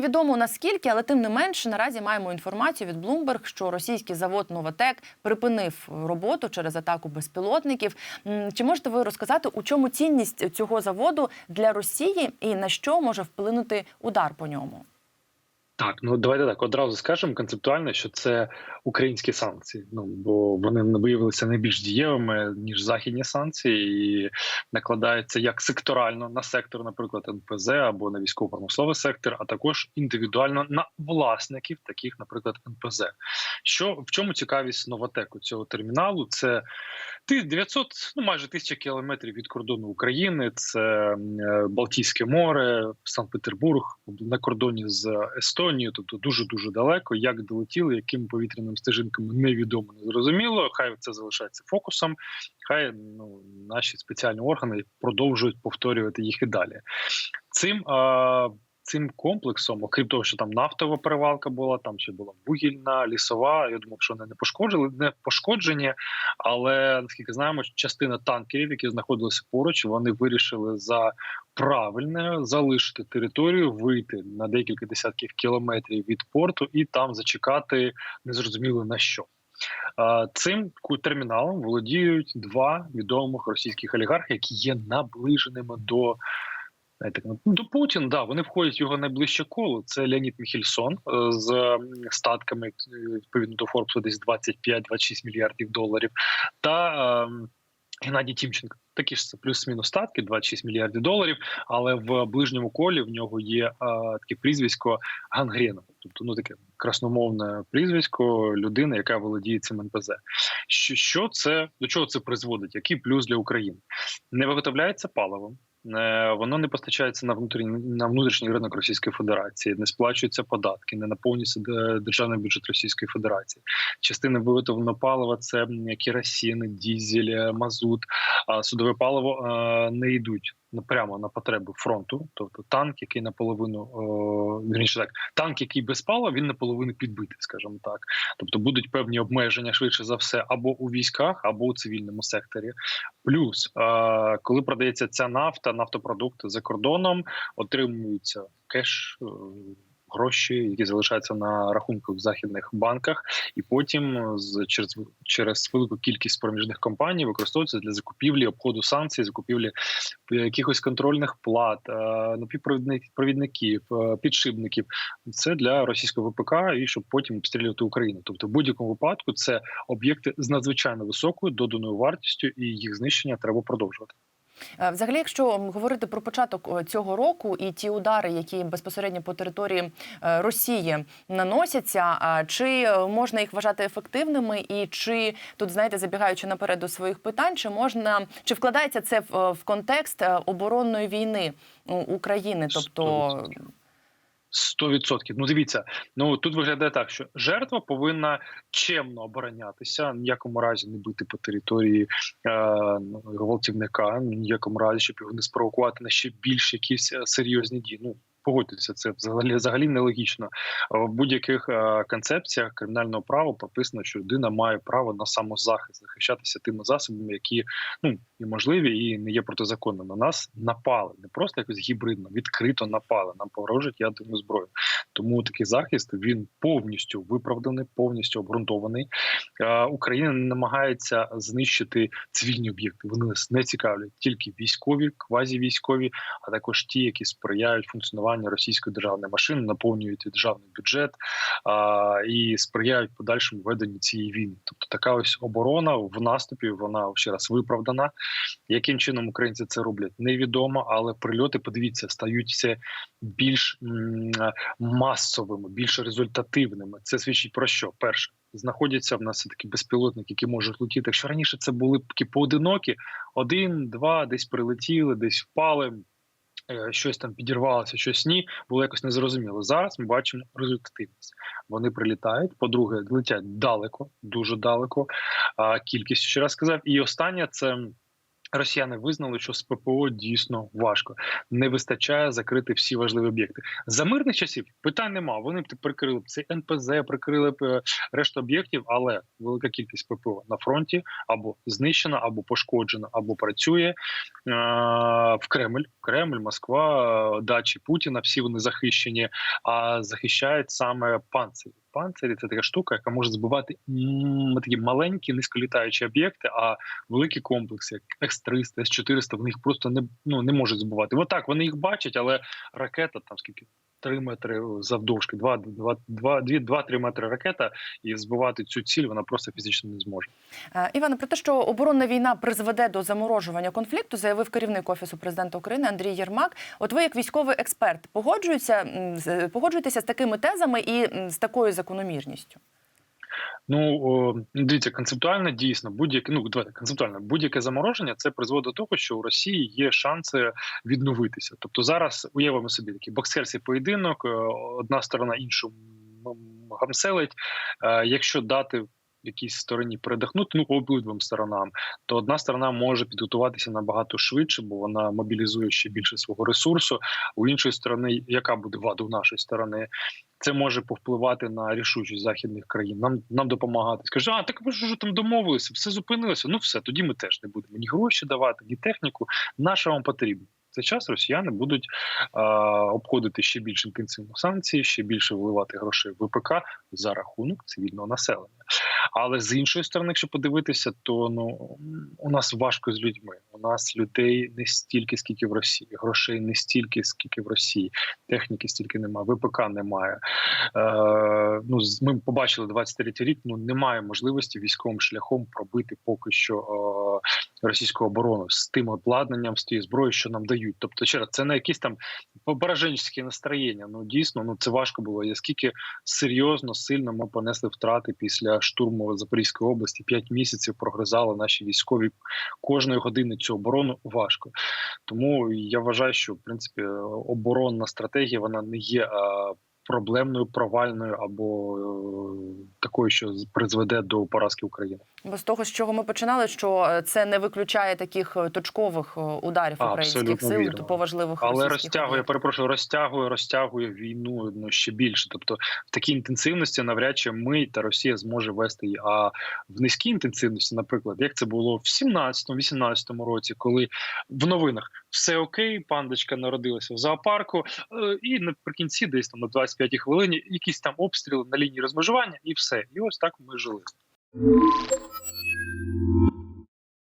Невідомо наскільки, але тим не менше наразі маємо інформацію від Bloomberg, що російський завод Новотек припинив роботу через атаку безпілотників. Чи можете ви розказати, у чому цінність цього заводу для Росії і на що може вплинути удар по ньому? Так, ну давайте так одразу скажемо концептуально, що це українські санкції. Ну бо вони не виявилися найбільш дієвими ніж західні санкції, і накладаються як секторально на сектор, наприклад, НПЗ або на військово-промисловий сектор, а також індивідуально на власників таких, наприклад, НПЗ. Що в чому цікавість новотеку цього терміналу? Це 900, ну майже тисяча кілометрів від кордону України. Це е, Балтійське море, Санкт-Петербург на кордоні з Естонією, тобто дуже дуже далеко. Як долетіли, якими повітряними стежинками невідомо не зрозуміло. Хай це залишається фокусом. Хай ну наші спеціальні органи продовжують повторювати їх і далі. Цим а, цим комплексом, окрім того, що там нафтова перевалка була, там ще була вугільна, лісова. Я думав, що вони не пошкоджили, не пошкоджені, але наскільки знаємо, частина танкерів, які знаходилися поруч, вони вирішили за правильне залишити територію, вийти на декілька десятків кілометрів від порту і там зачекати незрозуміло на що. Цим терміналом володіють два відомих російських олігархи, які є наближеними до. Ну, До Путіна, да, вони входять в його найближче коло. Це Леонід Міхельсон е, з статками е, відповідно до Форбсу, десь 25-26 мільярдів доларів, та ем, Геннадій Тімченко. Такі ж це плюс-мінус статки, 26 мільярдів доларів. Але в ближньому колі в нього є е, таке прізвисько Гангренов. Тобто, ну таке красномовне прізвисько людини, яка володіє цим НПЗ. Що, що це до чого це призводить? Який плюс для України? Не виготовляється паливом. Е, Воно не постачається на внутрішній на внутрішній ринок Російської Федерації, не сплачуються податки, не наповнюється державний бюджет Російської Федерації. Частина виготовленого палива це керосин, дізель, е, мазут, а судове паливо е, не йдуть прямо на потреби фронту. Тобто танк, який наполовину о, вірніше так, танк, який без пала, він наполовину підбитий, скажімо так. Тобто будуть певні обмеження швидше за все або у військах, або у цивільному секторі. Плюс, е, коли продається ця нафта, нафтопродукти за кордоном, отримується кеш. Е, Гроші, які залишаються на рахунках в західних банках, і потім е, з через через велику кількість проміжних компаній використовуються для закупівлі обходу санкцій, закупівлі якихось контрольних плат, е, напівпровідників, провідників, е, підшипників. Це для російського ВПК і щоб потім обстрілювати Україну. Тобто, в будь-якому випадку це об'єкти з надзвичайно високою доданою вартістю, і їх знищення треба продовжувати. Е, Взагалі, якщо говорити про початок е, цього року і ті удари, які безпосередньо по території е, Росії наносяться, чи можна їх вважати ефективними, і чи тут знаєте, забігаючи наперед до своїх питань, чи можна чи вкладається це в, контекст оборонної війни України? Тобто 100%. Ну дивіться, ну тут виглядає так, що жертва повинна чемно оборонятися, ніякому разі не бити по території е, ну, гвалтівника, ніякому разі, щоб його не спровокувати на ще більш якісь е, серйозні дії. Ну погодьтеся, це взагалі взагалі нелогічно. В будь-яких концепціях кримінального права прописано, що людина має право на самозахист, захищатися тими засобами, які ну і можливі, і не є протизаконними. На нас напали не просто якось гібридно, відкрито напали. Нам погрожують ядерну зброю. Тому такий захист він повністю виправданий, повністю обґрунтований. Україна не намагається знищити цивільні об'єкти. Вони нас не цікавлять тільки військові, квазівійськові, а також ті, які сприяють функціонуванню російської державної машини, наповнюють державний бюджет а, і сприяють подальшому веденню цієї війни. Тобто така ось оборона в наступі, вона ще раз виправдана. Яким чином українці це роблять, невідомо, але прильоти, подивіться, стають все більш масовими, більш результативними. Це свідчить про що? Перше. Знаходяться в нас такі безпілотники, які можуть летіти. Якщо раніше це були поодинокі, один, два, десь прилетіли, десь впали, щось там підірвалося, щось ні, було якось незрозуміло. Зараз ми бачимо результативність. Вони прилітають. По-друге, летять далеко, дуже далеко. Кількість ще раз сказав. І останнє це Росіяни визнали, що з ППО дійсно важко. Не вистачає закрити всі важливі об'єкти. За мирних часів питань нема. Вони б прикрили б цей НПЗ, прикрили б е, решту об'єктів, але велика кількість ППО на фронті або знищена, або пошкоджена, або працює е- в Кремль. Кремль, Москва, е, дачі Путіна. Всі вони захищені, а захищають саме панцирі. Панцирі це така штука, яка може збивати такі маленькі низьколітаючі об'єкти, а великі комплекси, як С-300, С-400, в них просто не, ну, не можуть збивати. Отак вони їх бачать, але ракета там скільки. 3 метри завдовжки, 2-3 метри ракета, і збивати цю ціль вона просто фізично не зможе. Е, Іване, про те, що оборонна війна призведе до заморожування конфлікту, заявив керівник офісу президента України Андрій Єрмак. От ви, як військовий експерт, погоджуєтеся погоджуєтеся з такими тезами і з такою закономірністю? Ну о, дивіться, концептуально дійсно будь-яке ну давайте концептуально будь-яке замороження це призводить до того, що у Росії є шанси відновитися. Тобто зараз уявимо собі такий боксерський поєдинок, е, одна сторона іншу гамселить. Е, Якщо дати якійсь стороні передихнути, ну обидвим сторонам, то одна сторона може підготуватися набагато швидше, бо вона мобілізує ще більше свого ресурсу. У іншої сторони, яка буде вада у нашої сторони, це може повпливати на рішучість західних країн. Нам нам допомагати. Скаже, а так ви ж там домовилися, все зупинилося. Ну все, тоді ми теж не будемо ні гроші давати, ні техніку. Наша вам потрібно. Цей час росіяни будуть е, обходити ще більш інтенсивно санкції, ще більше вливати грошей в ВПК за рахунок цивільного населення. Але з іншої сторони, якщо подивитися, то ну у нас важко з людьми. У нас людей не стільки, скільки в Росії, грошей не стільки, скільки в Росії, техніки стільки немає, ВПК немає. Е, ну ми побачили 23 рік. Ну немає можливості військовим шляхом пробити поки що е, російську оборону з тим обладнанням, з тією зброєю, що нам дають. Тобто, ще раз, це не якісь там пораженські настроєння. Ну дійсно, ну це важко було. Я скільки серйозно сильно ми понесли втрати після штурму Запорізької області. П'ять місяців прогризали наші військові кожної години цю оборону важко. Тому я вважаю, що в принципі оборонна стратегія вона не є. Проблемною, провальною або е, такою, що призведе до поразки України. Бо з того, з чого ми починали, що е, це не виключає таких е, точкових е, ударів українських сил вірно. по важливих Але розтягує, перепрошую, розтягує, розтягує війну ну ще більше. Тобто в такій інтенсивності навряд чи ми та Росія зможе вести її. А в низькій інтенсивності, наприклад, як це було в 17-18 році, коли в новинах все окей, пандочка народилася в зоопарку, і наприкінці, десь там на 25-й хвилині, якісь там обстріли на лінії розмежування, і все. І ось так ми жили. Música